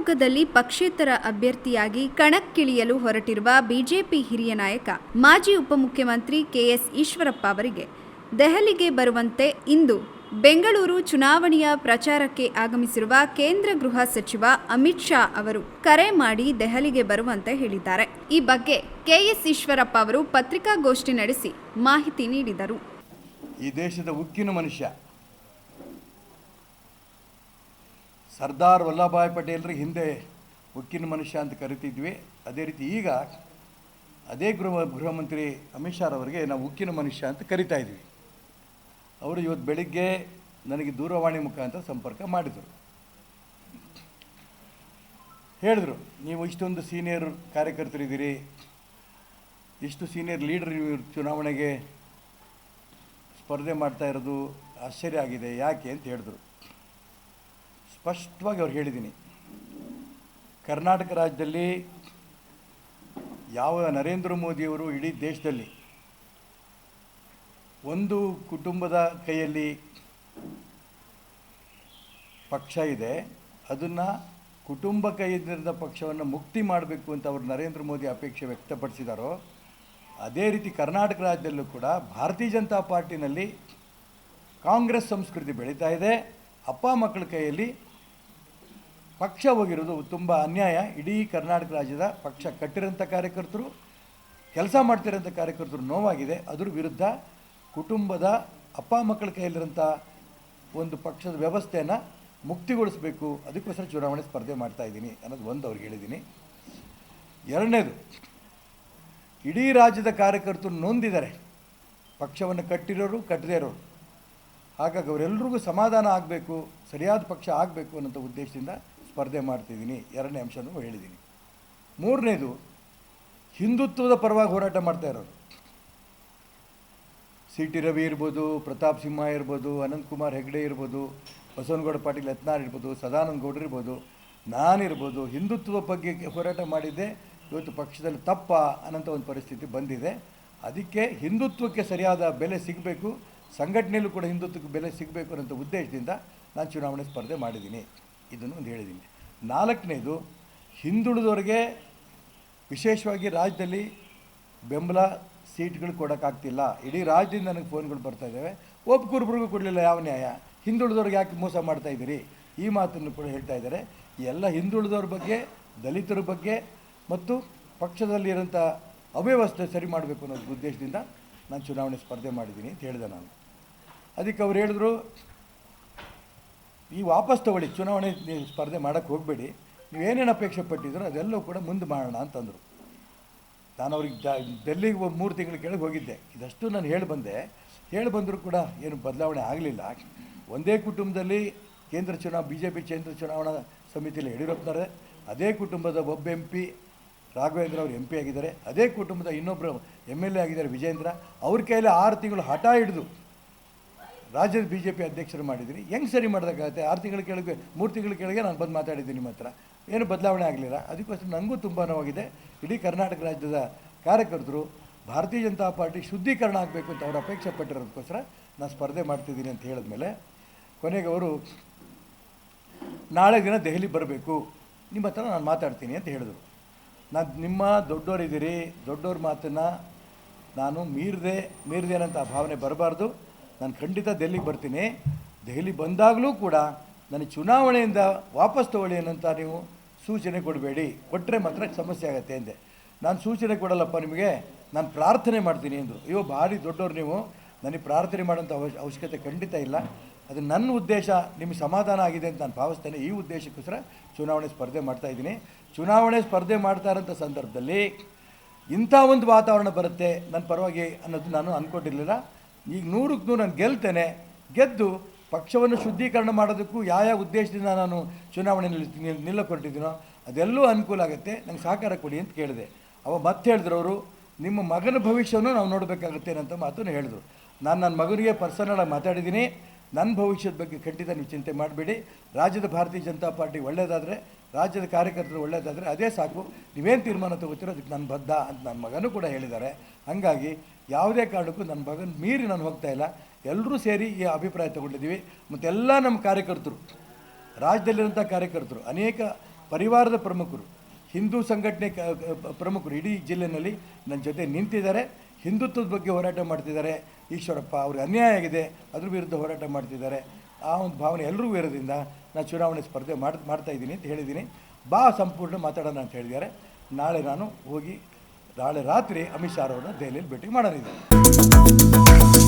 ಶಿವಮೊಗ್ಗದಲ್ಲಿ ಪಕ್ಷೇತರ ಅಭ್ಯರ್ಥಿಯಾಗಿ ಕಣಕ್ಕಿಳಿಯಲು ಹೊರಟಿರುವ ಬಿಜೆಪಿ ಹಿರಿಯ ನಾಯಕ, ಮಾಜಿ ಉಪಮುಖ್ಯಮಂತ್ರಿ ಕೆಎಸ್ ಈಶ್ವರಪ್ಪ ಅವರಿಗೆ ದೆಹಲಿಗೆ ಬರುವಂತೆ ಇಂದು ಬೆಂಗಳೂರು ಚುನಾವಣೆಯ ಪ್ರಚಾರಕ್ಕೆ ಆಗಮಿಸಿರುವ ಕೇಂದ್ರ ಗೃಹ ಸಚಿವ ಅಮಿತ್ ಶಾ ಅವರು ಕರೆ ಮಾಡಿ ದೆಹಲಿಗೆ ಬರುವಂತೆ ಹೇಳಿದ್ದಾರೆ. ಈ ಬಗ್ಗೆ ಕೆಎಸ್ ಈಶ್ವರಪ್ಪ ಅವರು ಪತ್ರಿಕಾಗೋಷ್ಠಿ ನಡೆಸಿ ಮಾಹಿತಿ ನೀಡಿದರು. ಈ ದೇಶದ ಉಕ್ಕಿನ ಮನುಷ್ಯ. ಸರ್ದಾರ್ ವಲ್ಲಭಾಯ್ ಪಟೇಲ್ರ ಹಿಂದೆ ಉಕ್ಕಿನ ಮನುಷ್ಯ ಅಂತ ಕರಿತಿದ್ವಿ. ಅದೇ ರೀತಿ ಈಗ ಅದೇ ಗೃಹ ಗೃಹ ಮಂತ್ರಿ ಅಮಿತ್ ಶಾ ಅವರಿಗೆ ನಾವು ಉಕ್ಕಿನ ಮನುಷ್ಯ ಅಂತ ಕರಿತಾ ಇದ್ವಿ. ಅವರು ಇವತ್ತು ಬೆಳಿಗ್ಗೆ ನನಗೆ ದೂರವಾಣಿ ಮುಖಾಂತರ ಸಂಪರ್ಕ ಮಾಡಿದರು. ಹೇಳಿದ್ರು, ನೀವು ಇಷ್ಟೊಂದು ಸೀನಿಯರ್ ಕಾರ್ಯಕರ್ತರಿದ್ದೀರಿ ಇಷ್ಟು ಸೀನಿಯರ್ ಲೀಡರ್ ನೀವು ಚುನಾವಣೆಗೆ ಸ್ಪರ್ಧೆ ಮಾಡ್ತಾ ಇರೋದು ಆಶ್ಚರ್ಯ ಆಗಿದೆ. ಯಾಕೆ? ಅಂತ ಹೇಳಿದ್ರು. ಸ್ಪಷ್ಟವಾಗಿ ಅವ್ರು ಹೇಳಿದ್ದೀನಿ. ಕರ್ನಾಟಕ ರಾಜ್ಯದಲ್ಲಿ ಯಾವ ನರೇಂದ್ರ ಮೋದಿಯವರು ಇಡೀ ದೇಶದಲ್ಲಿ ಒಂದು ಕುಟುಂಬದ ಕೈಯಲ್ಲಿ ಪಕ್ಷ ಇದೆ, ಅದನ್ನು ಕುಟುಂಬ ಕೈಯಿಂದ ಪಕ್ಷವನ್ನು ಮುಕ್ತಿ ಮಾಡಬೇಕು ಅಂತ ಅವರು ನರೇಂದ್ರ ಮೋದಿ ಅಪೇಕ್ಷೆ ವ್ಯಕ್ತಪಡಿಸಿದಾರೋ, ಅದೇ ರೀತಿ ಕರ್ನಾಟಕ ರಾಜ್ಯದಲ್ಲೂ ಕೂಡ ಭಾರತೀಯ ಜನತಾ ಪಾರ್ಟಿನಲ್ಲಿ ಕಾಂಗ್ರೆಸ್ ಸಂಸ್ಕೃತಿ ಬೆಳೀತಾ ಇದೆ, ಅಪ್ಪ ಮಕ್ಕಳ ಕೈಯಲ್ಲಿ ಪಕ್ಷ ಹೋಗಿರೋದು ತುಂಬ ಅನ್ಯಾಯ. ಇಡೀ ಕರ್ನಾಟಕ ರಾಜ್ಯದ ಪಕ್ಷ ಕಟ್ಟಿರೋಂಥ ಕಾರ್ಯಕರ್ತರು, ಕೆಲಸ ಮಾಡ್ತಿರೋಂಥ ಕಾರ್ಯಕರ್ತರು ನೋವಾಗಿದೆ. ಅದ್ರ ವಿರುದ್ಧ ಕುಟುಂಬದ ಅಪ್ಪ ಮಕ್ಕಳ ಕೈಯಲ್ಲಿರೋಂಥ ಒಂದು ಪಕ್ಷದ ವ್ಯವಸ್ಥೆಯನ್ನು ಮುಕ್ತಿಗೊಳಿಸಬೇಕು. ಅದಕ್ಕೋಸ್ಕರ ಚುನಾವಣೆ ಸ್ಪರ್ಧೆ ಮಾಡ್ತಾ ಇದ್ದೀನಿ ಅನ್ನೋದು ಒಂದು ಅವ್ರಿಗೆ ಹೇಳಿದ್ದೀನಿ. ಎರಡನೇದು, ಇಡೀ ರಾಜ್ಯದ ಕಾರ್ಯಕರ್ತರು ನೊಂದಿದ್ದಾರೆ. ಪಕ್ಷವನ್ನು ಕಟ್ಟಿರೋರು, ಕಟ್ಟದೇ ಇರೋರು. ಹಾಗಾಗಿ ಅವರೆಲ್ಲರಿಗೂ ಸಮಾಧಾನ ಆಗಬೇಕು, ಸರಿಯಾದ ಪಕ್ಷ ಆಗಬೇಕು ಅನ್ನೋಂಥ ಉದ್ದೇಶದಿಂದ ಸ್ಪರ್ಧೆ ಮಾಡ್ತಿದ್ದೀನಿ, ಎರಡನೇ ಅಂಶನೂ ಹೇಳಿದ್ದೀನಿ. ಮೂರನೇದು, ಹಿಂದುತ್ವದ ಪರವಾಗಿ ಹೋರಾಟ ಮಾಡ್ತಾ ಇರೋರು. ಸಿ ಟಿ ರವಿ ಇರ್ಬೋದು, ಪ್ರತಾಪ್ ಸಿಂಹ ಇರ್ಬೋದು ಅನಂತಕುಮಾರ್ ಹೆಗ್ಡೆ ಇರ್ಬೋದು, ಬಸವನಗೌಡ ಪಾಟೀಲ್ ಯತ್ನಾಳ್ ಇರ್ಬೋದು, ಸದಾನಂದ ಗೌಡರು ಇರ್ಬೋದು ನಾನಿರ್ಬೋದು ಹಿಂದುತ್ವದ ಬಗ್ಗೆ ಹೋರಾಟ ಮಾಡಿದ್ದೆ, ಇವತ್ತು ಪಕ್ಷದಲ್ಲಿ ತಪ್ಪ ಅನ್ನೋಂಥ ಒಂದು ಪರಿಸ್ಥಿತಿ ಬಂದಿದೆ. ಅದಕ್ಕೆ ಹಿಂದುತ್ವಕ್ಕೆ ಸರಿಯಾದ ಬೆಲೆ ಸಿಗಬೇಕು, ಸಂಘಟನೆಯಲ್ಲೂ ಕೂಡ ಹಿಂದುತ್ವಕ್ಕೆ ಬೆಲೆ ಸಿಗಬೇಕು ಅನ್ನೋಂಥ ಉದ್ದೇಶದಿಂದ ನಾನು ಚುನಾವಣೆ ಸ್ಪರ್ಧೆ ಮಾಡಿದ್ದೀನಿ. ಇದನ್ನು ಒಂದು ಹೇಳಿದ್ದೀನಿ. ನಾಲ್ಕನೇದು, ಹಿಂದುಳಿದವರಿಗೆ ವಿಶೇಷವಾಗಿ ರಾಜ್ಯದಲ್ಲಿ ಬೆಂಬಲ ಸೀಟ್ಗಳು ಕೊಡೋಕ್ಕಾಗ್ತಿಲ್ಲ. ಇಡೀ ರಾಜ್ಯದಿಂದ ನನಗೆ ಫೋನ್ಗಳು ಬರ್ತಾ ಇದ್ದಾವೆ. ಒಬ್ಬೊಬ್ಬರಿಗೂ ಕೊಡಲಿಲ್ಲ, ಯಾವ ನ್ಯಾಯ? ಹಿಂದುಳಿದವ್ರಿಗೆ ಯಾಕೆ ಮೋಸ ಮಾಡ್ತಾ ಇದ್ದೀರಿ? ಈ ಮಾತನ್ನು ಕೂಡ ಹೇಳ್ತಾ ಇದ್ದಾರೆ. ಎಲ್ಲ ಹಿಂದುಳಿದವ್ರ ಬಗ್ಗೆ, ದಲಿತರ ಬಗ್ಗೆ ಮತ್ತು ಪಕ್ಷದಲ್ಲಿರೋಂಥ ಅವ್ಯವಸ್ಥೆ ಸರಿ ಮಾಡಬೇಕು ಅನ್ನೋ ಉದ್ದೇಶದಿಂದ ನಾನು ಚುನಾವಣೆ ಸ್ಪರ್ಧೆ ಮಾಡಿದ್ದೀನಿ ಅಂತ ಹೇಳಿದೆ ನಾನು. ಅದಕ್ಕೆ ಅವ್ರು ಹೇಳಿದ್ರು ಈ ವಾಪಸ್ ತಗೊಳ್ಳಿ, ಚುನಾವಣೆ ನೀವು ಸ್ಪರ್ಧೆ ಮಾಡೋಕ್ಕೆ ಹೋಗಬೇಡಿ. ನೀವು ಏನೇನು ಅಪೇಕ್ಷೆ ಪಟ್ಟಿದ್ರು ಅದೆಲ್ಲವೂ ಕೂಡ ಮುಂದೆ ಮಾಡೋಣ ಅಂತಂದರು. ನಾನು ಅವ್ರಿಗೆ ಜಾ, ಡೆಲ್ಲಿಗೆ ಒಂದು ಮೂರು ತಿಂಗಳ ಕೆಳಗೆ ಹೋಗಿದ್ದೆ. ಇದಷ್ಟು ನಾನು ಹೇಳಿ ಬಂದೆ. ಹೇಳಿ ಬಂದರೂ ಕೂಡ ಏನು ಬದಲಾವಣೆ ಆಗಲಿಲ್ಲ. ಒಂದೇ ಕುಟುಂಬದಲ್ಲಿ ಕೇಂದ್ರ ಚುನಾವ ಬಿ ಜೆ ಪಿ ಕೇಂದ್ರ ಚುನಾವಣಾ ಸಮಿತಿಯಲ್ಲಿ ಯಡಿಯೂರಪ್ಪನವರೇ, ಅದೇ ಕುಟುಂಬದ ಒಬ್ಬ ಎಂ ಪಿ ರಾಘವೇಂದ್ರ ಅವರು ಎಂ ಪಿ ಆಗಿದ್ದಾರೆ. ಅದೇ ಕುಟುಂಬದ ಇನ್ನೊಬ್ಬರು ಎಂ ಎಲ್ ಎ ಆಗಿದ್ದಾರೆ ವಿಜೇಂದ್ರ. ಅವ್ರ ಕೈಯಲ್ಲಿ ಆರು ತಿಂಗಳು ಹಠ ಹಿಡಿದು ರಾಜ್ಯದ ಬಿ ಜೆ ಪಿ ಅಧ್ಯಕ್ಷರು ಮಾಡಿದ್ದೀನಿ ಹೆಂಗೆ ಸರಿ ಮಾಡೋದಕ್ಕಾಗುತ್ತೆ ಆರು ತಿಂಗಳ ಕೆಳಗೆ, ಮೂರು ತಿಂಗಳ ಕೆಳಗೆ ನಾನು ಬಂದು ಮಾತಾಡಿದ್ದೀನಿ ನಿಮ್ಮ ಹತ್ರ. ಏನು ಬದಲಾವಣೆ ಆಗಲಿಲ್ಲ? ಅದಕ್ಕೋಸ್ಕರ ನನಗೂ ತುಂಬ ನೋವಾಗಿದೆ. ಇಡೀ ಕರ್ನಾಟಕ ರಾಜ್ಯದ ಕಾರ್ಯಕರ್ತರು, ಭಾರತೀಯ ಜನತಾ ಪಾರ್ಟಿ ಶುದ್ಧೀಕರಣ ಆಗಬೇಕು ಅಂತ ಅವರು ಅಪೇಕ್ಷೆ ಪಟ್ಟಿರೋದಕ್ಕೋಸ್ಕರ ನಾನು ಸ್ಪರ್ಧೆ ಮಾಡ್ತಿದ್ದೀನಿ ಅಂತ ಹೇಳಿದ್ಮೇಲೆ, ಕೊನೆಗೆ ಅವರು, ನಾಳೆ ದಿನ ದೆಹಲಿ ಬರಬೇಕು. ನಿಮ್ಮ ಹತ್ರ ನಾನು ಮಾತಾಡ್ತೀನಿ ಅಂತ ಹೇಳಿದರು. ನಾನು ನಿಮ್ಮ ದೊಡ್ಡವರಿದ್ದೀರಿ ದೊಡ್ಡವ್ರ ಮಾತನ್ನು ನಾನು ಮೀರದೆ, ಮೀರಿದೆ ಅನ್ನೋಂಥ ಭಾವನೆ ಬರಬಾರ್ದು. ನಾನು ಖಂಡಿತ ದೆಹಲಿಗೆ ಬರ್ತೀನಿ. ದೆಹಲಿ ಬಂದಾಗಲೂ ಕೂಡ ನನಗೆ ಚುನಾವಣೆಯಿಂದ ವಾಪಸ್ ತಗೊಳ್ಳಿ ಅನ್ನೋಂಥ ನೀವು ಸೂಚನೆ ಕೊಡಬೇಡಿ. ಕೊಟ್ಟರೆ ಮಾತ್ರ ಸಮಸ್ಯೆ ಆಗುತ್ತೆ ಅಂದೆ. ನಾನು ಸೂಚನೆ ಕೊಡಲ್ಲಪ್ಪ ನಿಮಗೆ, ನಾನು ಪ್ರಾರ್ಥನೆ ಮಾಡ್ತೀನಿ ಎಂದು. ಅಯ್ಯೋ, ಭಾರಿ ದೊಡ್ಡವ್ರು ನೀವು. ನನಗೆ ಪ್ರಾರ್ಥನೆ ಮಾಡೋಂಥ ಅವಶ್ಯ ಅವಶ್ಯಕತೆ ಖಂಡಿತ ಇಲ್ಲ. ಅದು ನನ್ನ ಉದ್ದೇಶ, ನಿಮಗೆ ಸಮಾಧಾನ ಆಗಿದೆ ಅಂತ ನಾನು ಭಾವಿಸ್ತೇನೆ. ಈ ಉದ್ದೇಶಕ್ಕೋಸ್ಕರ ಚುನಾವಣೆ ಸ್ಪರ್ಧೆ ಮಾಡ್ತಾ ಇದ್ದೀನಿ. ಚುನಾವಣೆ ಸ್ಪರ್ಧೆ ಮಾಡ್ತಾ ಇರೋಂಥ ಸಂದರ್ಭದಲ್ಲಿ ಇಂಥ ಒಂದು ವಾತಾವರಣ ಬರುತ್ತೆ. ನನ್ನ ಪರವಾಗಿ ಅನ್ನೋದು ನಾನು ಅಂದ್ಕೊಂಡಿರಲಿಲ್ಲ ಈಗ ನೂರಕ್ಕೆ ನೂರು ನಾನು ಗೆಲ್ತೇನೆ, ಗೆದ್ದು ಪಕ್ಷವನ್ನು ಶುದ್ಧೀಕರಣ ಮಾಡೋದಕ್ಕೂ ಯಾವ ಯಾವ ಉದ್ದೇಶದಿಂದ ನಾನು ಚುನಾವಣೆಯಲ್ಲಿ ನಿಲ್- ನಿಲ್ಲಕೊಟ್ಟಿದ್ದೀನೋ ಅದೆಲ್ಲೂ ಅನುಕೂಲ ಆಗುತ್ತೆ. ನಂಗೆ ಸಹಕಾರ ಕೊಡಿ ಅಂತ ಕೇಳಿದೆ. ಅವ ಮತ್ತೆ ಹೇಳಿದ್ರು ಅವರು, ನಿಮ್ಮ ಮಗನ ಭವಿಷ್ಯವನ್ನು ನಾವು ನೋಡಬೇಕಾಗುತ್ತೆ ಅಂತ ಮಾತನ್ನು ಹೇಳಿದ್ರು. ನಾನು ನನ್ನ ಮಗನಿಗೆ ಪರ್ಸನಲಾಗಿ ಮಾತಾಡಿದ್ದೀನಿ. ನನ್ನ ಭವಿಷ್ಯದ ಬಗ್ಗೆ ಖಂಡಿತ ನೀವು ಚಿಂತೆ ಮಾಡಬೇಡಿ. ರಾಜ್ಯದ ಭಾರತೀಯ ಜನತಾ ಪಾರ್ಟಿ ಒಳ್ಳೆಯದಾದರೆ ರಾಜ್ಯದ ಕಾರ್ಯಕರ್ತರು ಒಳ್ಳೆಯದಾದರೆ ಅದೇ ಸಾಕು. ನೀವೇನು ತೀರ್ಮಾನ ತಗೋತೀರೋ ಅದಕ್ಕೆ ನಾನು ಬದ್ಧ ಅಂತ ನನ್ನ ಮಗನೂ ಕೂಡ ಹೇಳಿದ್ದಾರೆ. ಹಾಗಾಗಿ ಯಾವುದೇ ಕಾರಣಕ್ಕೂ ನನ್ನ ಮಗನ ಮೀರಿ ನಾನು ಹೋಗ್ತಾ ಇಲ್ಲ. ಎಲ್ಲರೂ ಸೇರಿ ಈ ಅಭಿಪ್ರಾಯ ತಗೊಂಡಿದ್ದೀವಿ. ಮತ್ತೆಲ್ಲ ನಮ್ಮ ಕಾರ್ಯಕರ್ತರು, ರಾಜ್ಯದಲ್ಲಿರುವಂಥ ಕಾರ್ಯಕರ್ತರು, ಅನೇಕ ಪರಿವಾರದ ಪ್ರಮುಖರು, ಹಿಂದೂ ಸಂಘಟನೆ ಪ್ರಮುಖರು ಇಡೀ ಜಿಲ್ಲೆಯಲ್ಲಿ ನನ್ನ ಜೊತೆ ನಿಂತಿದ್ದಾರೆ. ಹಿಂದುತ್ವದ ಬಗ್ಗೆ ಹೋರಾಟ ಮಾಡ್ತಿದ್ದಾರೆ. ಈಶ್ವರಪ್ಪ ಅವ್ರಿಗೆ ಅನ್ಯಾಯ ಆಗಿದೆ. ಅದ್ರ ವಿರುದ್ಧ ಹೋರಾಟ ಮಾಡ್ತಿದ್ದಾರೆ. ಆ ಒಂದು ಭಾವನೆ ಎಲ್ಲರಿಗೂ ಇರೋದ್ರಿಂದ ನಾನು ಚುನಾವಣೆ ಸ್ಪರ್ಧೆ ಮಾಡ್, ಮಾಡ್ತಾ ಇದ್ದೀನಿ ಅಂತ ಹೇಳಿದ್ದೀನಿ. ಬಾ, ಸಂಪೂರ್ಣ ಮಾತಾಡೋಣ ಅಂತ ಹೇಳಿದ್ದಾರೆ. ನಾಳೆ ನಾನು ಹೋಗಿ ನಾಳೆ ರಾತ್ರಿ ಅಮಿತ್ ಶಾ ಅವರನ್ನ ದೆಹಲಿಯಲ್ಲಿ ಭೇಟಿ ಮಾಡೋನಿದ್ದೀನಿ